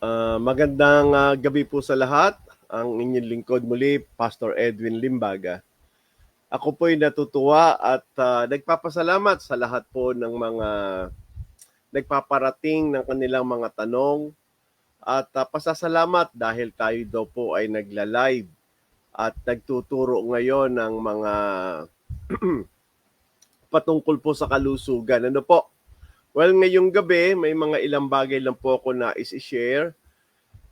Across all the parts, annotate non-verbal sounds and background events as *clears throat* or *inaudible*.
Ah, magandang ah, gabi po sa lahat. Ang inyong lingkod muli, Pastor Edwin Limbaga. Ako po'y natutuwa at ah, nagpapasalamat sa lahat po ng mga nagpaparating ng kanilang mga tanong at ah, pasasalamat dahil tayo daw po ay nagla-live at nagtuturo ngayon ng mga *clears throat* patungkol po sa kalusugan. Ano po? Well, ngayong gabi, may mga ilang bagay lang po ako na isi-share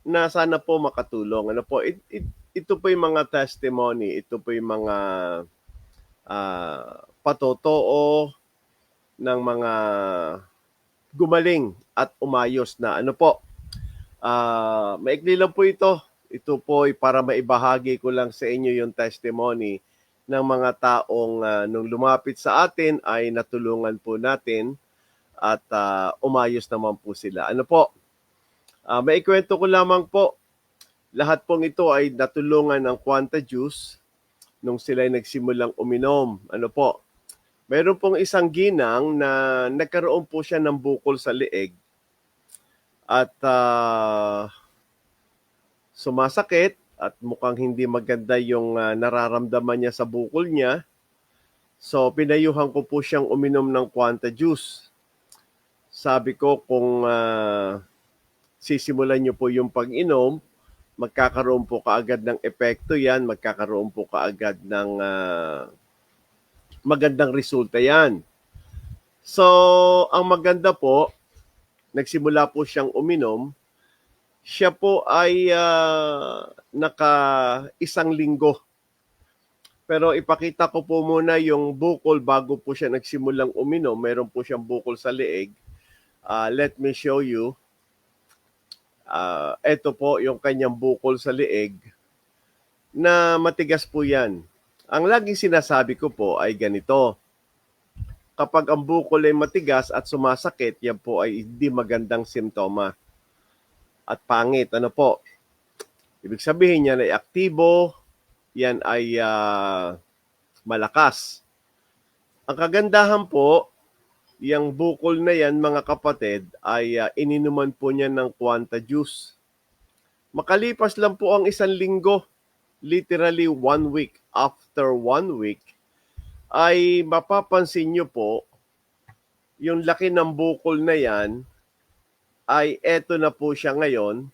na sana po makatulong. Ano po? It, it, ito po yung mga testimony, ito po yung mga ah, patotoo ng mga gumaling at umayos na. Ano po? Ah, maikli lang po ito. Ito po ay para maibahagi ko lang sa inyo yung testimony ng mga taong ah, nung lumapit sa atin ay natulungan po natin at ah, umayos naman po sila. Ano po? Ah, maikwento ko lamang po. Lahat pong ito ay natulungan ng Quanta Juice nung sila ay nagsimulang uminom. Ano po? Meron pong isang ginang na nagkaroon po siya ng bukol sa leeg at ah, sumasakit at mukhang hindi maganda yung ah, nararamdaman niya sa bukol niya. So pinayuhan ko po siyang uminom ng Quanta Juice. Sabi ko kung ah, sisimulan niyo po yung pag-inom, magkakaroon po kaagad ng epekto yan, magkakaroon po kaagad ng ah, magandang resulta yan. So, ang maganda po, nagsimula po siyang uminom, siya po ay ah, naka isang linggo. Pero ipakita ko po muna yung bukol bago po siya nagsimulang uminom. Meron po siyang bukol sa leeg. Ah, let me show you. Ah, ito po yung kanyang bukol sa leeg na matigas po yan. Ang laging sinasabi ko po ay ganito. Kapag ang bukol ay matigas at sumasakit, yan po ay hindi magandang simptoma. At pangit, ano po? Ibig sabihin yan ay aktibo, yan ay ah, malakas. Ang kagandahan po, yung bukol na yan, mga kapatid, ay ah, ininuman po niya ng Quanta Juice. Makalipas lang po ang isang linggo, literally one week. After one week, ay mapapansin nyo po, yung laki ng bukol na yan, ay eto na po siya ngayon,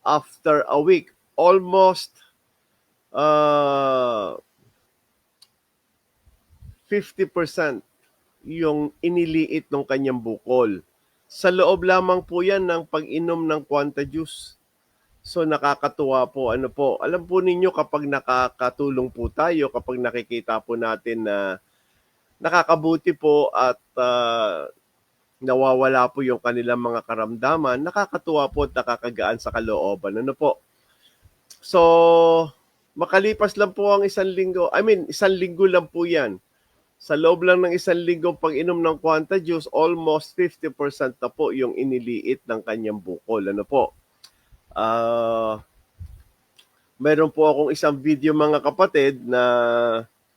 after a week. Almost uh, 50% yung iniliit ng kanyang bukol. Sa loob lamang po yan ng pag-inom ng Quanta Juice. So nakakatuwa po. Ano po, alam po ninyo kapag nakakatulong po tayo, kapag nakikita po natin na nakakabuti po at ah, nawawala po yung kanilang mga karamdaman, nakakatuwa po at nakakagaan sa kalooban. Ano po? So, makalipas lang po ang isang linggo. I mean, isang linggo lang po yan. Sa loob lang ng isang linggo pag-inom ng Quanta Juice, almost 50% na po yung iniliit ng kanyang bukol. Ano po? Ah, mayroon po akong isang video mga kapatid na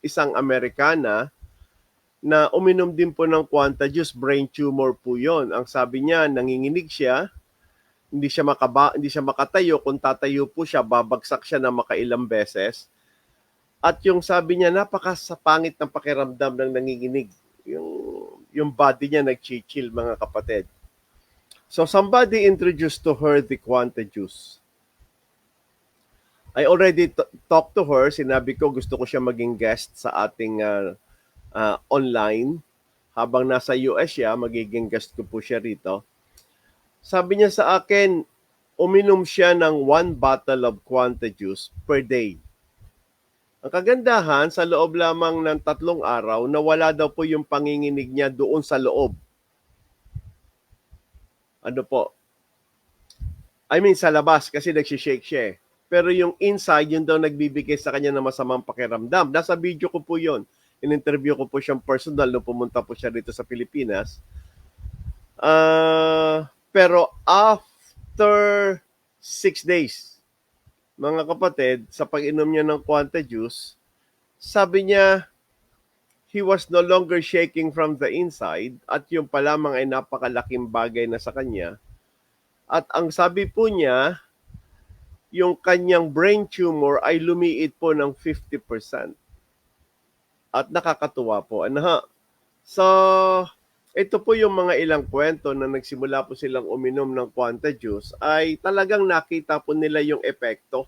isang Amerikana na uminom din po ng Quanta Juice, brain tumor po yon. Ang sabi niya, nanginginig siya, hindi siya makaba, hindi siya makatayo, kung tatayo po siya, babagsak siya na makailang beses. At yung sabi niya, napakasapangit ng pakiramdam ng nanginginig. Yung, yung body niya nag-chill, mga kapatid. So somebody introduced to her the Quanta Juice. I already talked to her. Sinabi ko gusto ko siya maging guest sa ating ah, ah, online. Habang nasa US siya, magiging guest ko po siya rito. Sabi niya sa akin, uminom siya ng one bottle of Quanta Juice per day. Ang kagandahan, sa loob lamang ng tatlong araw, nawala daw po yung panginginig niya doon sa loob. Ano po? I mean, sa labas, kasi nagsishake siya eh. Pero yung inside, yun daw nagbibigay sa kanya ng masamang pakiramdam. Nasa video ko po yun. In-interview ko po siyang personal nung pumunta po siya dito sa Pilipinas. Ah, pero after six days, mga kapatid, sa pag-inom niya ng Quanta Juice, sabi niya, he was no longer shaking from the inside at yung pa lamang ay napakalaking bagay na sa kanya At ang sabi po niya, yung kanyang brain tumor ay lumiit po ng 50%. At nakakatuwa po. Ano ha? So, ito po yung mga ilang kwento na nagsimula po silang uminom ng Quanta Juice ay talagang nakita po nila yung epekto.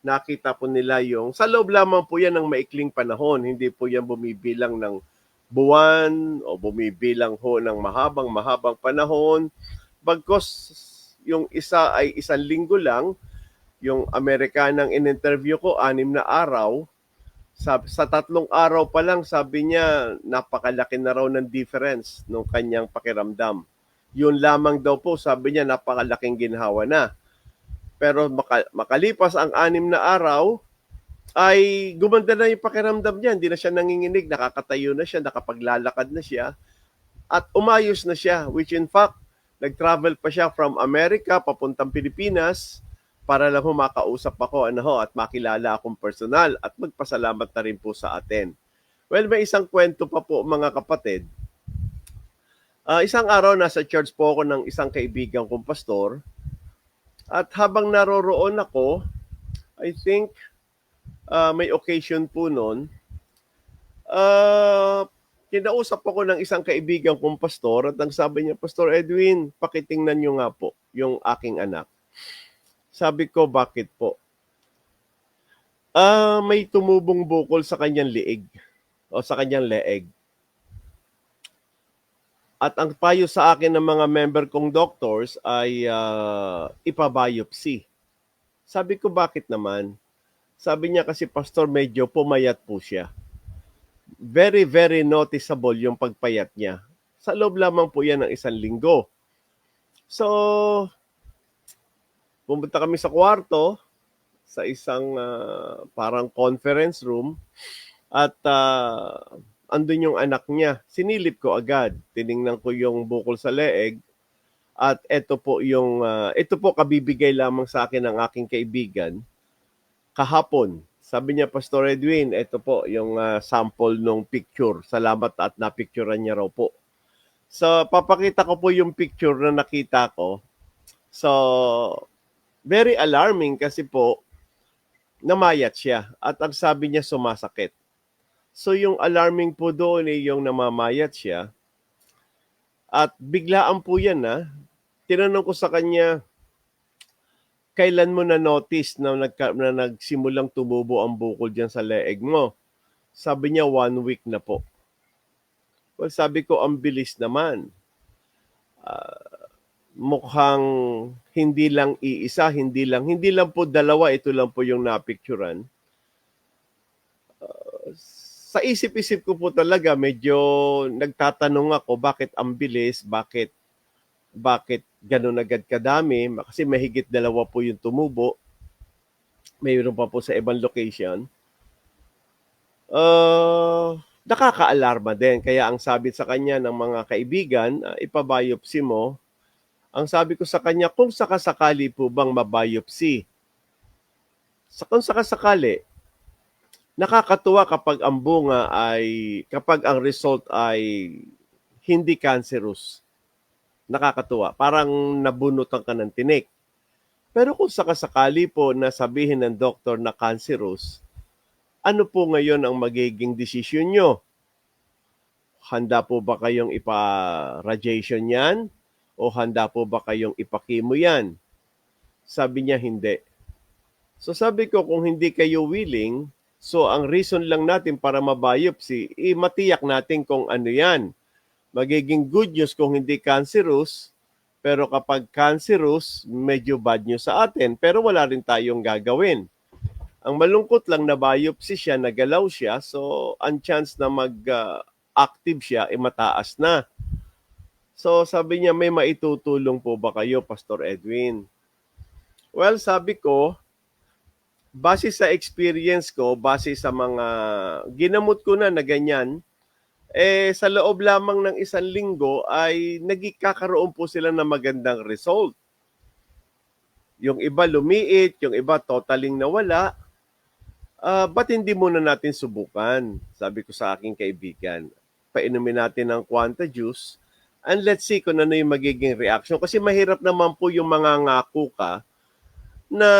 Nakita po nila yung, sa loob lamang po yan ng maikling panahon, hindi po yan bumibilang ng buwan o bumibilang ho ng mahabang mahabang panahon. Bagkos yung isa ay isang linggo lang, yung Amerikanang in-interview ko, anim na araw, sa, sa tatlong araw pa lang, sabi niya, napakalaki na raw ng difference nung kanyang pakiramdam. Yun lamang daw po, sabi niya, napakalaking ginhawa na. Pero maka, makalipas ang anim na araw, ay gumanda na yung pakiramdam niya. Hindi na siya nanginginig, nakakatayo na siya, nakapaglalakad na siya, at umayos na siya, which in fact, nag-travel pa siya from America papuntang Pilipinas para lang humakausap ako ano ho, at makilala akong personal at magpasalamat na rin po sa atin. Well, may isang kwento pa po mga kapatid. Uh, isang araw nasa church po ako ng isang kaibigan kong pastor at habang naroroon ako, I think uh, may occasion po noon, uh, kinausap ako ng isang kaibigan kong pastor at ang sabi niya, Pastor Edwin, pakitingnan niyo nga po yung aking anak. Sabi ko, bakit po? Ah, uh, may tumubong bukol sa kanyang liig o sa kanyang leeg. At ang payo sa akin ng mga member kong doctors ay uh, ipabiopsy. Sabi ko, bakit naman? Sabi niya kasi, Pastor, medyo pumayat po siya. Very, very noticeable yung pagpayat niya. Sa loob lamang po yan ng isang linggo. So, pumunta kami sa kwarto, sa isang uh, parang conference room, at uh, andun yung anak niya. Sinilip ko agad. Tiningnan ko yung bukol sa leeg. At ito po yung, uh, ito po kabibigay lamang sa akin ng aking kaibigan kahapon. Sabi niya, Pastor Edwin, ito po yung uh, sample ng picture. Salamat at napicturean niya raw po. So, papakita ko po yung picture na nakita ko. So, very alarming kasi po, namayat siya. At ang sabi niya, sumasakit. So, yung alarming po doon ay yung namamayat siya. At biglaan po yan, ha? Tinanong ko sa kanya, kailan mo na notice na, nagka, na nagsimulang tumubo ang bukol diyan sa leeg mo? Sabi niya, one week na po. Well, sabi ko, ang bilis naman. Uh, mukhang hindi lang iisa, hindi lang, hindi lang po dalawa, ito lang po yung napicturan. Uh, sa isip-isip ko po talaga, medyo nagtatanong ako, bakit ang bilis, bakit bakit ganun agad kadami, kasi mahigit dalawa po yung tumubo. Mayroon pa po sa ibang location. Uh, nakaka-alarma din. Kaya ang sabi sa kanya ng mga kaibigan, uh, ipabiopsy mo. Ang sabi ko sa kanya, kung sakasakali po bang mabiopsy, sa kung sakasakali, nakakatuwa kapag ang bunga ay, kapag ang result ay hindi cancerous nakakatuwa. Parang nabunutan ka ng tinik. Pero kung sakasakali po na sabihin ng doktor na cancerous, ano po ngayon ang magiging desisyon nyo? Handa po ba kayong ipa-radiation yan? O handa po ba kayong ipakimo yan? Sabi niya hindi. So sabi ko kung hindi kayo willing, so ang reason lang natin para mabiopsy, i matiyak natin kung ano yan magiging good news kung hindi cancerous, pero kapag cancerous, medyo bad news sa atin, pero wala rin tayong gagawin. Ang malungkot lang na biopsy siya, nagalaw siya, so ang chance na mag-active siya ay mataas na. So sabi niya, may maitutulong po ba kayo, Pastor Edwin? Well, sabi ko, base sa experience ko, base sa mga ginamot ko na na ganyan, eh sa loob lamang ng isang linggo ay nagkakaroon po sila ng magandang result. Yung iba lumiit, yung iba totaling nawala. Uh, ba't hindi muna natin subukan? Sabi ko sa aking kaibigan. Painumin natin ng Quanta Juice. And let's see kung ano yung magiging reaction. Kasi mahirap naman po yung mga ngako ka na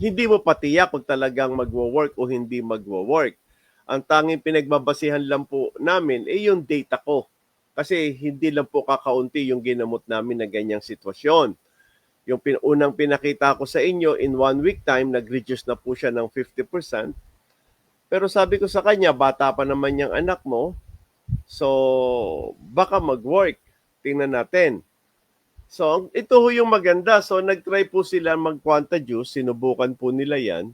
hindi mo patiyak kung talagang magwo-work o hindi magwo-work. Ang tanging pinagbabasihan lang po namin ay yung data ko. Kasi hindi lang po kakaunti yung ginamot namin na ganyang sitwasyon. Yung pin- unang pinakita ko sa inyo, in one week time, nag-reduce na po siya ng 50%. Pero sabi ko sa kanya, bata pa naman yung anak mo, so baka mag-work. Tingnan natin. So, ito ho yung maganda. So, nag-try po sila mag-quanta juice. Sinubukan po nila yan.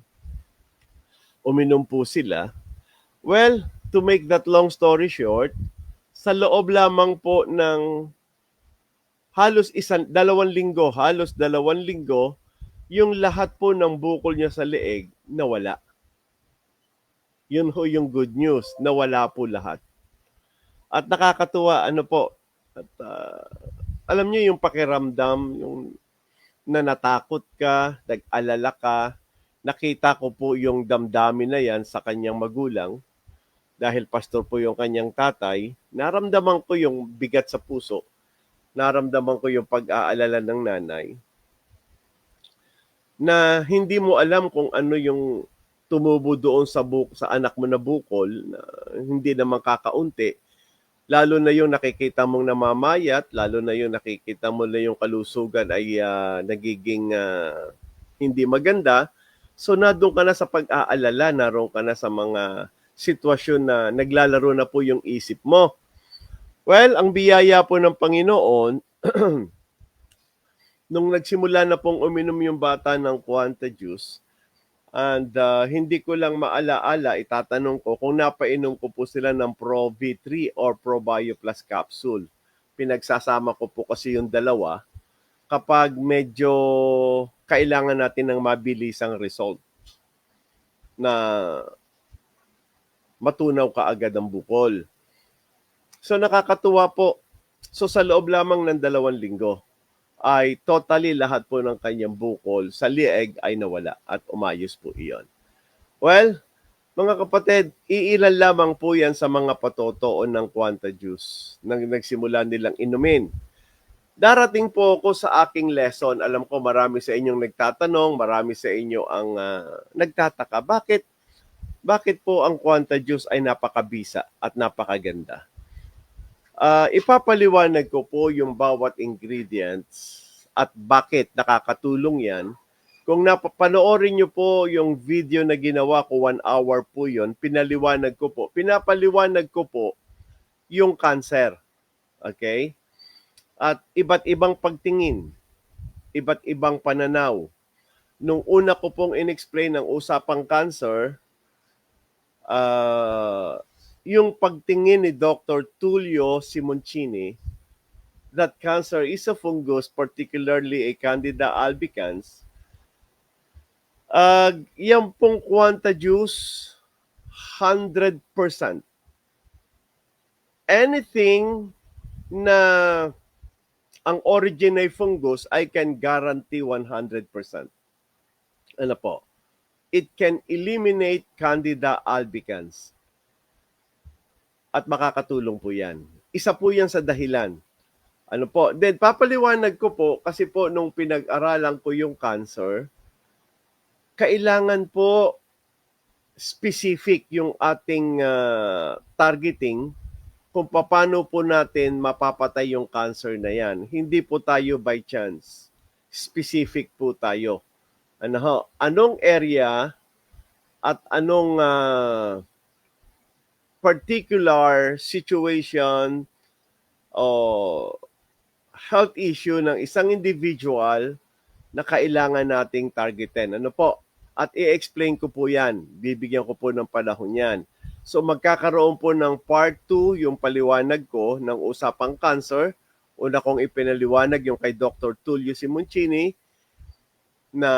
Uminom po sila. Well, to make that long story short, sa loob lamang po ng halos isang, dalawang linggo, halos dalawang linggo, yung lahat po ng bukol niya sa leeg, nawala. Yun ho yung good news, nawala po lahat. At nakakatuwa, ano po, at ah, alam niyo yung pakiramdam, yung na natakot ka, nag-alala ka, nakita ko po yung damdamin na yan sa kanyang magulang, dahil pastor po yung kanyang tatay, naramdaman ko yung bigat sa puso, naramdaman ko yung pag-aalala ng nanay, na hindi mo alam kung ano yung tumubo doon sa buk sa anak mo na bukol na hindi naman kakaunti lalo na yung nakikita mong namamayat lalo na yung nakikita mo na yung kalusugan ay ah, nagiging ah, hindi maganda. So na doon ka na sa pag-aalala naroon ka na sa mga sitwasyon na naglalaro na po yung isip mo. Well ang biyaya po ng Panginoon *clears throat* nung nagsimula na pong uminom yung bata ng Quanta Juice, and uh, hindi ko lang maalaala, itatanong ko kung napainom ko po sila ng Pro V3 or Pro Bio Plus capsule. Pinagsasama ko po kasi yung dalawa kapag medyo kailangan natin ng mabilisang result na matunaw kaagad ang bukol. So nakakatuwa po. So sa loob lamang ng dalawang linggo, ay totally lahat po ng kanyang bukol sa lieg ay nawala at umayos po iyon. Well, mga kapatid, iilan lamang po yan sa mga patotoo ng Quanta Juice na nagsimula nilang inumin. Darating po ako sa aking lesson. Alam ko marami sa inyong nagtatanong, marami sa inyo ang ah, nagtataka. Bakit bakit po ang Quanta Juice ay napakabisa at napakaganda? Ah, ipapaliwanag ko po yung bawat ingredients at bakit nakakatulong yan. Kung napapanoorin nyo po yung video na ginawa ko, one hour po yon pinaliwanag ko po. Pinapaliwanag ko po yung cancer. Okay? At iba't ibang pagtingin, iba't ibang pananaw. Nung una ko pong inexplain ang usapang cancer, ah yung pagtingin ni Dr. Tullio Simoncini that cancer is a fungus, particularly a Candida albicans, uh, yan pong Quanta Juice, 100%. Anything na ang origin ay fungus, I can guarantee 100%. Ano po? It can eliminate Candida albicans at makakatulong po yan. Isa po yan sa dahilan. Ano po? Then, papaliwanag ko po, kasi po nung pinag-aralan ko yung cancer, kailangan po specific yung ating ah, targeting kung paano po natin mapapatay yung cancer na yan. Hindi po tayo by chance. Specific po tayo. Ano ho? Anong area at anong ah, particular situation o health issue ng isang individual na kailangan nating targetin. Ano po? At i-explain ko po yan. Bibigyan ko po ng panahon yan. So magkakaroon po ng part 2 yung paliwanag ko ng usapang cancer. Una kong ipinaliwanag yung kay Dr. Tullio Simoncini na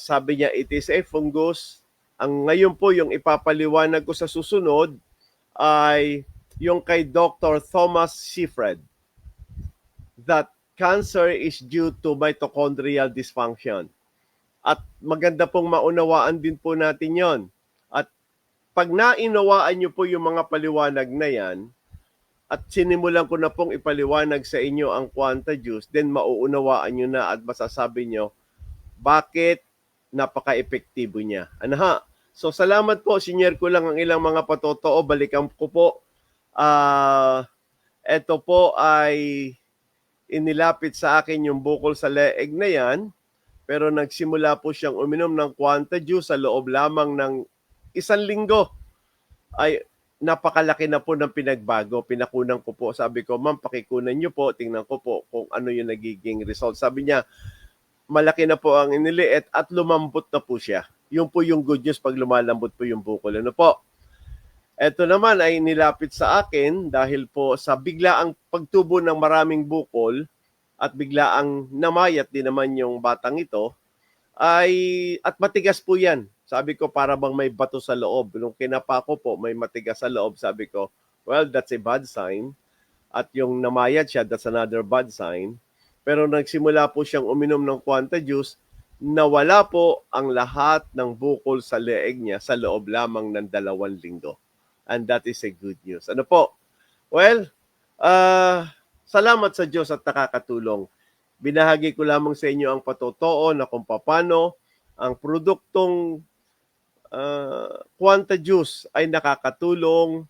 sabi niya it is a fungus. Ang ngayon po yung ipapaliwanag ko sa susunod ay yung kay Dr. Thomas Seyfried that cancer is due to mitochondrial dysfunction. At maganda pong maunawaan din po natin yon. At pag nainawaan niyo po yung mga paliwanag na yan, at sinimulan ko na pong ipaliwanag sa inyo ang Quanta Juice, then mauunawaan nyo na at masasabi nyo bakit napaka-epektibo niya. Ano ha? So salamat po, sinyer ko lang ang ilang mga patotoo. Balikan ko po. Ah, ito po ay inilapit sa akin yung bukol sa leeg na yan. Pero nagsimula po siyang uminom ng Quanta Juice sa loob lamang ng isang linggo. Ay napakalaki na po ng pinagbago. Pinakunan ko po. Sabi ko, ma'am, pakikunan niyo po. Tingnan ko po kung ano yung nagiging result. Sabi niya, malaki na po ang iniliit at lumambot na po siya. Yung po yung good news pag lumalambot po yung bukol. Ano po? Ito naman ay nilapit sa akin dahil po sa biglaang pagtubo ng maraming bukol at biglaang namayat din naman yung batang ito ay at matigas po yan. Sabi ko para bang may bato sa loob. Nung kinapa ko po may matigas sa loob, sabi ko, well, that's a bad sign. At yung namayat siya, that's another bad sign. Pero nagsimula po siyang uminom ng Quanta Juice, nawala po ang lahat ng bukol sa leeg niya sa loob lamang ng dalawang linggo. And that is a good news. Ano po? Well, ah salamat sa Diyos at nakakatulong. Binahagi ko lamang sa inyo ang patotoo na kung paano ang produktong ah, Quanta Juice ay nakakatulong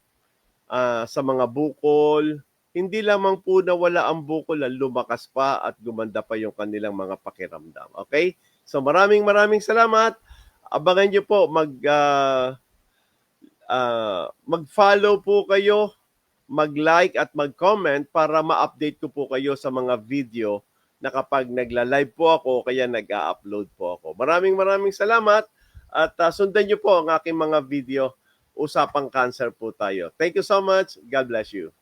ah, sa mga bukol, hindi lamang po nawala ang bukol, ang lumakas pa at gumanda pa yung kanilang mga pakiramdam. Okay? So maraming maraming salamat. Abangan nyo po mag ah, ah, mag-follow po kayo, mag-like at mag-comment para ma-update ko po kayo sa mga video na kapag nagla-live po ako kaya nag-a-upload po ako. Maraming maraming salamat at ah, sundan nyo po ang aking mga video. Usapang cancer po tayo. Thank you so much. God bless you.